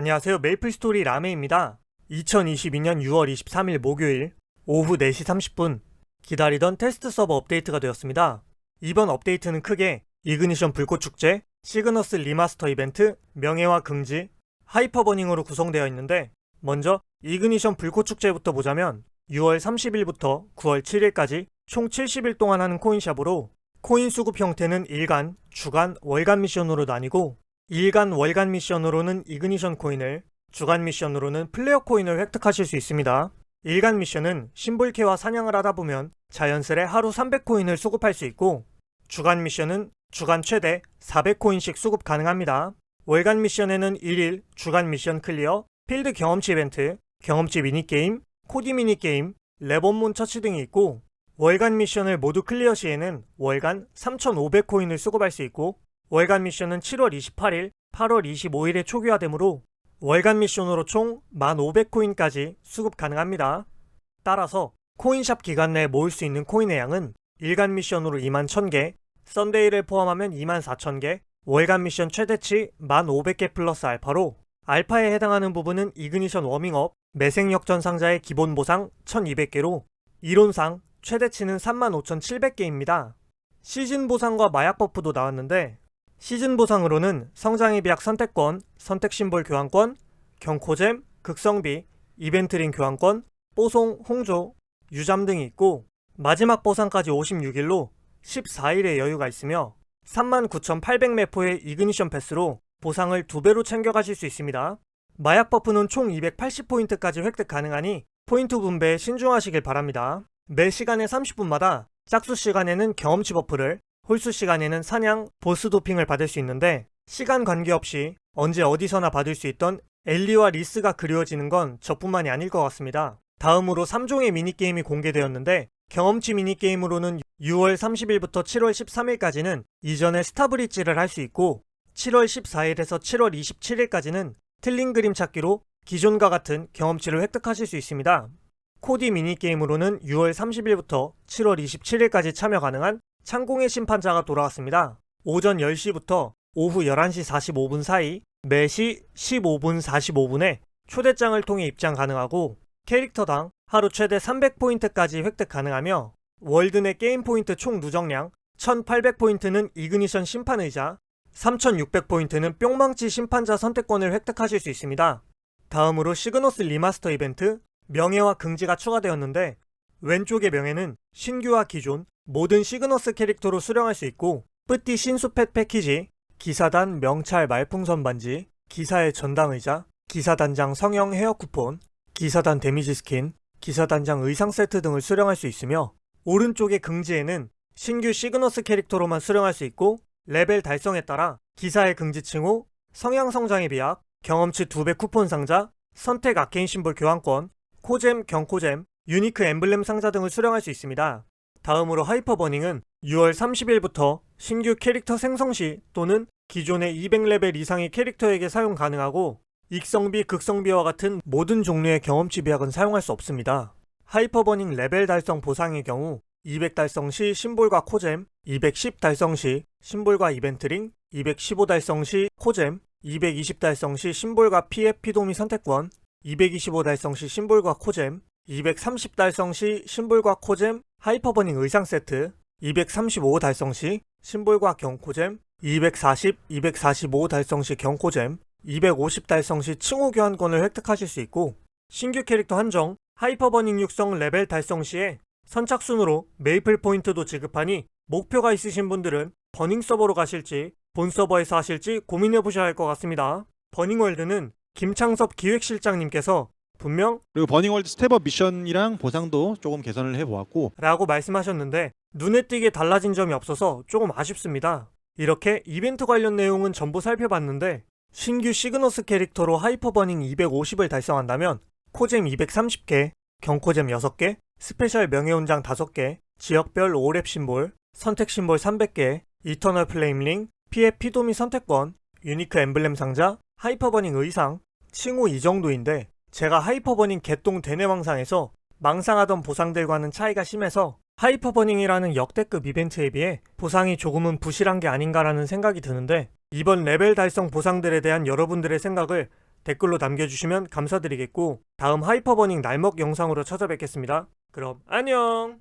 안녕하세요. 메이플 스토리 라메입니다. 2022년 6월 23일 목요일 오후 4시 30분 기다리던 테스트 서버 업데이트가 되었습니다. 이번 업데이트는 크게 이그니션 불꽃 축제, 시그너스 리마스터 이벤트, 명예와 긍지, 하이퍼버닝으로 구성되어 있는데 먼저 이그니션 불꽃 축제부터 보자면 6월 30일부터 9월 7일까지 총 70일 동안 하는 코인샵으로 코인 수급 형태는 일간, 주간, 월간 미션으로 나뉘고 일간, 월간 미션으로는 이그니션 코인을, 주간 미션으로는 플레어 코인을 획득하실 수 있습니다. 일간 미션은 심볼캐와 사냥을 하다 보면 자연스레 하루 300코인을 수급할 수 있고 주간 미션은 주간 최대 400코인씩 수급 가능합니다. 월간 미션에는 1일 주간 미션 클리어, 필드 경험치 이벤트, 경험치 미니게임, 코디 미니게임, 레본문 처치 등이 있고 월간 미션을 모두 클리어 시에는 월간 3,500코인을 수급할 수 있고 월간 미션은 7월 28일, 8월 25일에 초기화되므로 월간 미션으로 총 1,500코인까지 수급 가능합니다. 따라서 코인샵 기간 내에 모을 수 있는 코인의 양은 일간 미션으로 2만 1000개, 썬데이를 포함하면 2만 4000개, 월간 미션 최대치 1,500개 플러스 알파로 알파에 해당하는 부분은 이그니션 워밍업, 매생 역전 상자의 기본 보상 1200개로 이론상 최대치는 35,700개입니다. 시즌 보상과 마약 버프도 나왔는데 시즌 보상으로는 성장의 비약 선택권, 선택 심볼 교환권, 경코잼, 극성비, 이벤트링 교환권, 뽀송, 홍조, 유잠 등이 있고 마지막 보상까지 56일로 14일의 여유가 있으며 39,800매포의 이그니션 패스로 보상을 두 배로 챙겨가실 수 있습니다. 마약 버프는 총 280포인트까지 획득 가능하니 포인트 분배에 신중하시길 바랍니다. 매 시간에 30분마다 짝수 시간에는 경험치 버프를, 홀수 시간에는 사냥, 보스 도핑을 받을 수 있는데 시간 관계없이 언제 어디서나 받을 수 있던 엘리와 리스가 그리워지는 건 저뿐만이 아닐 것 같습니다. 다음으로 3종의 미니게임이 공개되었는데 경험치 미니게임으로는 6월 30일부터 7월 13일까지는 이전에 스타브릿지를 할 수 있고 7월 14일에서 7월 27일까지는 틀린 그림 찾기로 기존과 같은 경험치를 획득하실 수 있습니다. 코디 미니게임으로는 6월 30일부터 7월 27일까지 참여 가능한 창공의 심판자가 돌아왔습니다. 오전 10시부터 오후 11시 45분 사이 매시 15분 45분에 초대장을 통해 입장 가능하고 캐릭터당 하루 최대 300포인트까지 획득 가능하며 월드 내 게임 포인트 총 누적량 1800포인트는 이그니션 심판의자 3600포인트는 뿅망치 심판자 선택권을 획득하실 수 있습니다. 다음으로 시그너스 리마스터 이벤트 명예와 긍지가 추가되었는데 왼쪽의 명예는 신규와 기존 모든 시그너스 캐릭터로 수령할 수 있고 뿌띠 신수펫 패키지 기사단 명찰 말풍선 반지 기사의 전당의자 기사단장 성형 헤어 쿠폰 기사단 데미지 스킨 기사단장 의상 세트 등을 수령할 수 있으며 오른쪽의 긍지에는 신규 시그너스 캐릭터로만 수령할 수 있고 레벨 달성에 따라 기사의 긍지칭 후 성향 성장의 비약, 경험치 2배 쿠폰 상자, 선택 아케인 심볼 교환권, 코잼, 경코잼, 유니크 엠블렘 상자 등을 수령할 수 있습니다. 다음으로 하이퍼버닝은 6월 30일부터 신규 캐릭터 생성 시 또는 기존의 200레벨 이상의 캐릭터에게 사용 가능하고 익성비, 극성비와 같은 모든 종류의 경험치 비약은 사용할 수 없습니다. 하이퍼버닝 레벨 달성 보상의 경우 200 달성 시 심볼과 코잼, 210 달성 시 심볼과 이벤트링, 215 달성 시 코잼, 220 달성 시 심볼과 피해 피도미 선택권, 225 달성 시 심볼과 코잼, 230 달성 시 심볼과 코잼, 하이퍼버닝 의상 세트, 235 달성 시 심볼과 경코잼, 240, 245 달성 시 경코잼, 250 달성 시 칭호 교환권을 획득하실 수 있고 신규 캐릭터 한정, 하이퍼버닝 육성 레벨 달성 시에 선착순으로 메이플 포인트도 지급하니 목표가 있으신 분들은 버닝 서버로 가실지 본 서버에서 하실지 고민해 보셔야 할 것 같습니다. 버닝월드는 김창섭 기획실장님께서 분명 그리고 버닝월드 스텝업 미션이랑 보상도 조금 개선을 해보았고 라고 말씀하셨는데 눈에 띄게 달라진 점이 없어서 조금 아쉽습니다. 이렇게 이벤트 관련 내용은 전부 살펴봤는데 신규 시그너스 캐릭터로 하이퍼버닝 250을 달성한다면 코잼 230개, 경코잼 6개, 스페셜 명예훈장 5개, 지역별 5랩 심볼, 선택 심볼 300개, 이터널 플레임링, 피해 피도미 선택권, 유니크 엠블렘 상자, 하이퍼버닝 의상, 칭호 이 정도인데 제가 하이퍼버닝 개똥 대내왕상에서 망상하던 보상들과는 차이가 심해서 하이퍼버닝이라는 역대급 이벤트에 비해 보상이 조금은 부실한 게 아닌가라는 생각이 드는데 이번 레벨 달성 보상들에 대한 여러분들의 생각을 댓글로 남겨주시면 감사드리겠고 다음 하이퍼버닝 날먹 영상으로 찾아뵙겠습니다. 그럼 안녕!